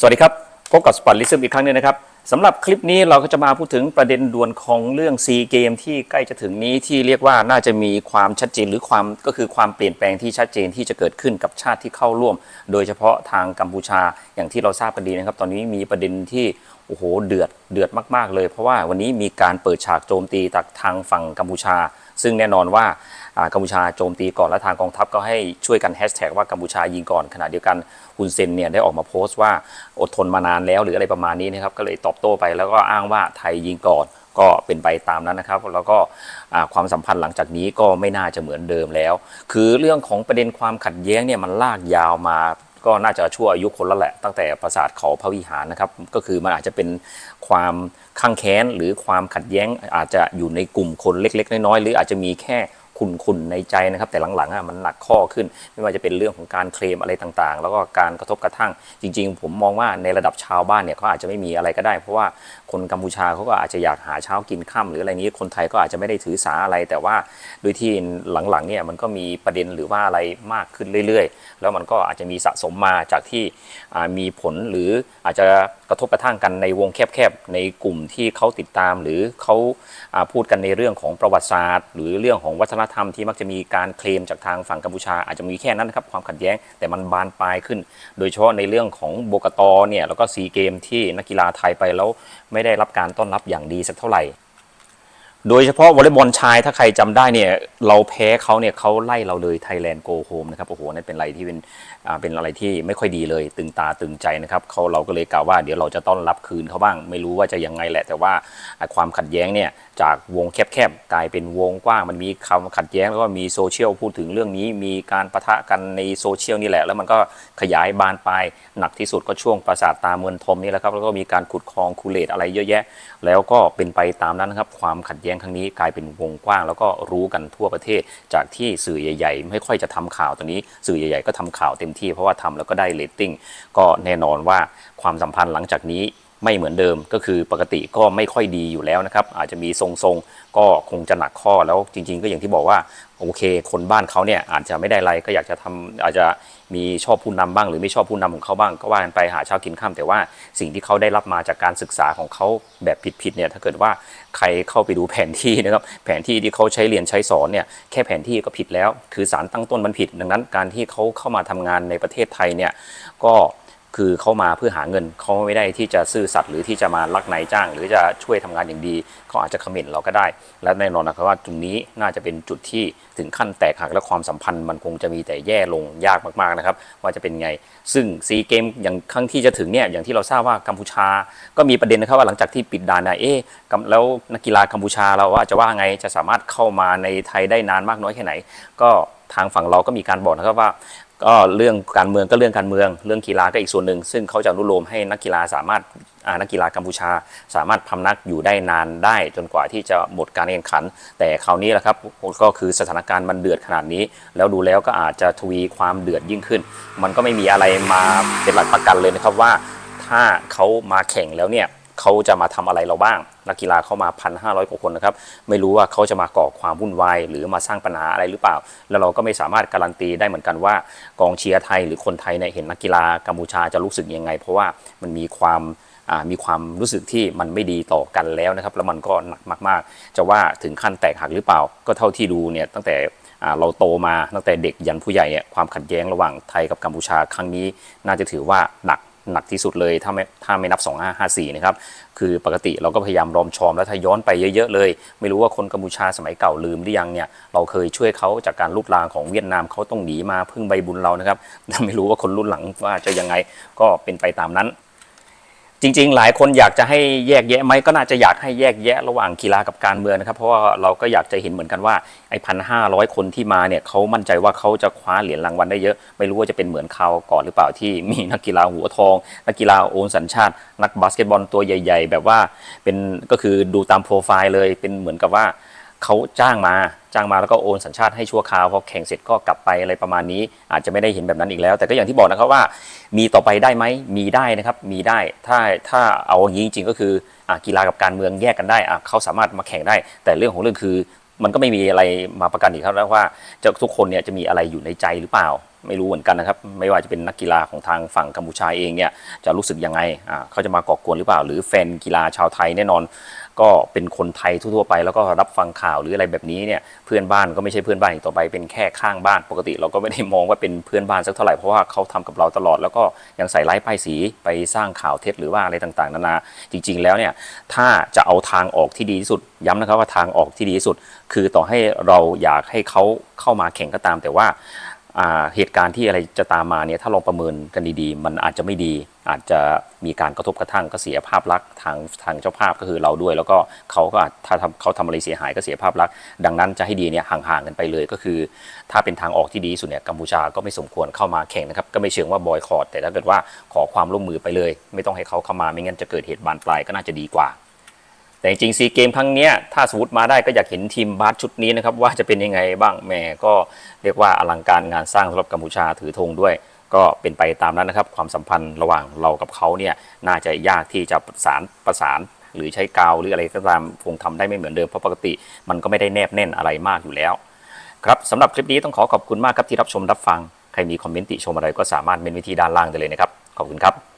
สวัสดีครับ พบกับสปอตลิซึมอีกครั้งหนึงนะครับสำหรับคลิปนี้เราก็จะมาพูดถึงประเด็นด่วนของเรื่องซีเกมที่ใกล้จะถึงนี้ที่เรียกว่าน่าจะมีความชัดเจนหรือความก็คือความเปลี่ยนแปลงที่ชัดเจนที่จะเกิดขึ้นกับชาติที่เข้าร่วม โดยเฉพาะทางกัมพูชาอย่างที่เราทราบกันดีนะครับ ตอนนี้มีประเด็นที่โอ้โหเดือดเดือดมาก ๆ เลย เพราะว่าวันนี้มีการเปิดฉากโจมตีจากทางฝั่งกัมพูชา ซึ่งแน่นอนว่า กัมพูชาโจมตีก่อนและทางกองทัพก็ให้ช่วยกันแฮชแท็กว่ากัมพูชายิงก่อนขณะเดียวกันฮุนเซนเนี่ยได้ออกมาโพสต์ว่าอดทนมานานแล้วหรืออะไรประมาณนี้นะครับก็เลยตอบโต้ไปแล้วก็อ้างว่าไทยยิงก่อนก็เป็นไปตามนั้นนะครับ แล้วก็ความสัมพันธ์หลังจากนี้ก็ไม่น่าจะเหมือนเดิมแล้ว คือเรื่องของประเด็นความขัดแย้งเนี่ยมันลากยาวมาก็น่าจะชั่วอายุคนล้วแหละ ตั้งแต่ปราสาทเขาพระวิหารนะครับ ก็คือมันอาจจะเป็นความข้างแค้น หรือความขัดแย้งอาจจะอยู่ในกลุ่มคนเล็ก ๆ น้อยๆหรืออาจจะมีแค่ ขุ่นๆในใจนะครับ แต่หลังๆมันหนักข้อขึ้น ไม่ว่าจะเป็นเรื่องของการเคลมอะไรต่างๆ แล้วก็การกระทบกระทั่ง จริง ๆ ผมมองว่าในระดับชาวบ้านเนี่ยเขาอาจจะไม่มีอะไรก็ได้ เพราะว่าคนกัมพูชาเขาก็อาจจะอยากหาเช้ากินค่ำหรืออะไรนี้คนไทยก็อาจจะไม่ได้ถือสาอะไร แต่ว่าโดยที่หลังๆเนี่ยมันก็มีประเด็นหรือว่าอะไรมากขึ้นเรื่อย ๆ แล้วมันก็อาจจะมีสะสมมาจากที่มีผลหรืออาจจะกระทบกระทั่งกันในวงแคบๆ ในกลุ่มที่เขาติดตาม หรือเขาอ่าพูดกันในเรื่องของประวัติศาสตร์ หรือเรื่องของวัฒนธรรมที่มักจะมีการเคลมจากทางฝั่งกัมพูชา อาจจะมีแค่นั้นนะครับความขัดแย้งแต่มันบานปลายขึ้น โดยเฉพาะในเรื่องของโบกตเนี่ยแล้วก็ซีเกมที่นักกีฬาไทยไปแล้วไม่ได้รับการต้อนรับอย่างดีสักเท่าไหร่ โดยเฉพาะวอลเลย์บอลชายถ้าใครจำได้เนี่ยเราแพ้เขาเนี่ยเขาไล่เราเลยไทยแลนด์โกโฮมนะครับโอ้โหนั่นเป็นอะไรที่เป็นอ่าเป็นอะไรที่ไม่ค่อยดีเลยตึงตาตึงใจนะครับเขาเราก็เลยกล่าวว่าเดี๋ยวเราจะต้อนรับคืนเขาบ้าง ไม่รู้ว่าจะยังไงแหละ แต่ว่าความขัดแย้งเนี่ยจากวงแคบๆกลายเป็นวงกว้างมันมีคำขัดแย้งแล้วก็มีโซเชียลพูดถึงเรื่องนี้ มีการประทะกันในโซเชียลนี่แหละ แล้วมันก็ขยายบานปลายหนักที่สุดก็ช่วงปราสาทตาเมืองทมนี่แหละครับแล้วก็มีการขุดคลองคูเลตอะไรเยอะแยะ แล้วก็เป็นไปตามนั้นนะครับความขัดแย้งครั้งนี้กลายเป็นวงกว้าง แล้วก็รู้กันทั่วประเทศ จากที่สื่อใหญ่ ๆ ไม่ค่อยจะทำข่าวตอนนี้ สื่อใหญ่ ๆ ก็ทำข่าวเต็มที่เพราะว่าทำแล้วก็ได้เรตติ้งก็แน่นอนว่าความสัมพันธ์หลังจากนี้ ไม่เหมือนเดิมก็คือปกติก็ไม่ค่อยดีอยู่แล้วนะครับ อาจจะมีทรงๆ ก็คงจะหนักข้อแล้วจริง ๆ ก็อย่างที่บอกว่าโอเค คนบ้านเขาเนี่ยอาจจะไม่ได้อะไรก็อยากจะทำอาจจะมีชอบผู้นำบ้าง หรือไม่ชอบผู้นำของเขาบ้างก็ว่ากันไปหาเช้ากินข้ามแต่ว่าสิ่งที่เขาได้รับมาจากการศึกษาของเขาแบบผิดๆเนี่ยถ้าเกิดว่าใครเข้าไปดูแผนที่นะครับแผนที่ที่เขาใช้เรียนใช้สอนเนี่ยแค่แผนที่ก็ผิดแล้ว คือสารตั้งต้นมันผิด ดังนั้นการที่เขาเข้ามาทำงานในประเทศไทยเนี่ยก็ คือเขามาเพื่อหาเงินเขาไม่ได้ที่จะซื่อสัตย์หรือที่จะมาลักนายจ้าง หรือจะช่วยทำงานอย่างดีเขาอาจจะคอมเมนต์เราก็ได้ และแน่นอนนะครับว่าตรงนี้น่าจะเป็นจุดที่ถึงขั้นแตกหักและความสัมพันธ์มันคงจะมีแต่แย่ลงยากมากๆนะครับว่าจะเป็นไง ซึ่งซีเกมอย่างครั้งที่จะถึงเนี่ยอย่างที่เราทราบว่ากัมพูชา ก็มีประเด็นนะครับว่าหลังจากที่ปิดด่านนะเอ๊ะแล้วนักกีฬากัมพูชาเราว่าจะว่าไงจะสามารถเข้ามาในไทยได้นานมากน้อยแค่ไหน ก็ทางฝั่งเราก็มีการบอกนะครับว่า ก็เรื่องการเมืองก็เรื่องการเมือง เรื่องกีฬาก็อีกส่วนหนึ่ง ซึ่งเขาจะอนุโลมให้นักกีฬาสามารถนักกีฬากัมพูชา สามารถพำนักอยู่ได้นานได้ จนกว่าที่จะหมดการแข่งขัน แต่คราวนี้แหละครับก็คือสถานการณ์มันเดือดขนาดนี้ แล้วดูแล้วก็อาจจะทวีความเดือดยิ่งขึ้น มันก็ไม่มีอะไรมาเป็นหลักประกันเลยนะครับว่า ถ้าเขามาแข่งแล้วเนี่ย เขาจะมาทำอะไรเราบ้าง นักกีฬาเข้ามา1,500กว่าคนนะครับ ไม่รู้ว่าเขาจะมาก่อความวุ่นวายหรือมาสร้างปัญหาอะไรหรือเปล่า แล้วเราก็ไม่สามารถการันตีได้เหมือนกันว่ากองเชียร์ไทยหรือคนไทยเนี่ยเห็นนักกีฬากัมพูชาจะรู้สึกยังไง เพราะว่ามันมีความมีความรู้สึกที่มันไม่ดีต่อกันแล้วนะครับ แล้วมันก็หนักมาก ๆ จะว่าถึงขั้นแตกหักหรือเปล่า ก็เท่าที่ดูเนี่ยตั้งแต่เราโตมาตั้งแต่เด็กยันผู้ใหญ่เนี่ยความขัดแย้งระหว่างไทยกับกัมพูชาครั้งนี้ น่าจะถือว่าหนัก หนักที่สุดเลยถ้าไม่ถ้าไม่นับ 2554 นะครับ คือปกติเราก็พยายามรอมชอมแล้วถ้าย้อนไปเยอะๆเลย ไม่รู้ว่าคนกัมพูชาสมัยเก่าลืมหรือยังเนี่ยเราเคยช่วยเขาจากการลุกลางของเวียดนามเขาต้องหนีมาพึ่งใบบุญเรานะครับแต่ไม่รู้ว่าคนรุ่นหลังว่าจะยังไงก็เป็นไปตามนั้น จริง ๆ หลายคนอยากจะให้แยกแยะไหมก็น่าจะอยากให้แยกแยะระหว่างกีฬากับการเมืองนะครับเพราะว่าเราก็อยากจะเห็นเหมือนกันว่าไอ้พันห้าร้อยคนที่มาเนี่ยเขามั่นใจว่าเขาจะคว้าเหรียญรางวัลได้เยอะ ไม่รู้ว่าจะเป็นเหมือนเขาก่อนหรือเปล่าที่มีนักกีฬาหัวทอง นักกีฬาโอนสัญชาติ นักบาสเกตบอลตัวใหญ่ ๆ แบบว่าเป็นก็คือดูตามโปรไฟล์เลยเป็นเหมือนกับว่า เขาจ้างมาจ้างมาแล้วก็โอนสัญชาติให้ชั่วคราวพอแข่งเสร็จก็กลับไปอะไรประมาณนี้ อาจจะไม่ได้เห็นแบบนั้นอีกแล้ว แต่ก็อย่างที่บอกนะครับว่า มีต่อไปได้ไหมมีได้นะครับ มีได้ถ้าถ้าเอาอย่างนี้จริง ๆ ก็คืออกีฬากับการเมืองแยกกันได้เขาสามารถมาแข่งได้ แต่เรื่องของเรื่องคือมันก็ไม่มีอะไรมาประกันอีกครับแล้วว่าจะทุกคนเนี่ยจะมีอะไรอยู่ในใจหรือเปล่า ไม่รู้เหมือนกันนะครับ ไม่ว่าจะเป็นนักกีฬาของทางฝั่งกัมพูชาเองเนี่ยจะรู้สึกยังไงเขาจะมาก่อกวนหรือเปล่า หรือแฟนกีฬาชาวไทยแน่นอน ก็เป็นคนไทยทั่วๆไป แล้วก็รับฟังข่าวหรืออะไรแบบนี้เนี่ยเพื่อนบ้านก็ไม่ใช่เพื่อนบ้านอีกต่อไปเป็นแค่ข้างบ้านปกติ เราก็ไม่ได้มองว่าเป็นเพื่อนบ้านสักเท่าไหร่เพราะว่าเขาทำกับเราตลอดแล้วก็ยังใส่ร้ายป้ายสีไปสร้างข่าวเท็จหรือว่าอะไรต่างๆ นานาจริง ๆ แล้วเนี่ยถ้าจะเอาทางออกที่ดีที่สุดย้ำนะครับว่าทางออกที่ดีที่สุด คือต่อให้เราอยากให้เขาเข้ามาแข่งก็ตามแต่ว่า เหตุการณ์ที่อะไรจะตามมาเนี่ยถ้าลองประเมินกันดีๆ มันอาจจะไม่ดี อาจจะมีการกระทบกระทั่งก็เสียภาพลักษณ์ทางทางเจ้าภาพก็คือเราด้วย แล้วก็เขาก็อาจถ้าทำเขาทำอะไรเสียหายก็เสียภาพลักษณ์ดังนั้นจะให้ดีเนี่ยห่างๆกันไปเลยก็คือ ถ้าเป็นทางออกที่ดีสุดเนี่ยกัมพูชาก็ไม่สมควรเข้ามาแข่งนะครับก็ไม่เชิงว่าบอยคอรดแต่ถ้าเกิดว่าขอความร่วมมือไปเลย ไม่ต้องให้เขาเข้ามาไม่งั้นจะเกิดเหตุบานปลายก็น่าจะดีกว่า แต่จริงๆซีเกมครั้งนี้ถ้าสมมติมาได้ก็อยากเห็นทีมบาสชุดนี้นะครับว่าจะเป็นยังไงบ้างแหมก็เรียกว่าอลังการงานสร้างสำหรับกัมพูชาถือธงด้วย ก็เป็นไปตามนั้นนะครับ ความสัมพันธ์ระหว่างเรากับเขาเนี่ยน่าจะยากที่จะประสานประสานหรือใช้กาวหรืออะไรก็ตามคงทำได้ไม่เหมือนเดิมเพราะปกติ มันก็ไม่ได้แนบแน่นอะไรมากอยู่แล้ว ครับสำหรับคลิปนี้ต้องขอขอบคุณมากครับที่รับชมรับฟัง ใครมีคอมเมนต์ติชมอะไรก็สามารถเมนไว้ที่ด้านล่างได้เลยนะครับ ขอบคุณครับ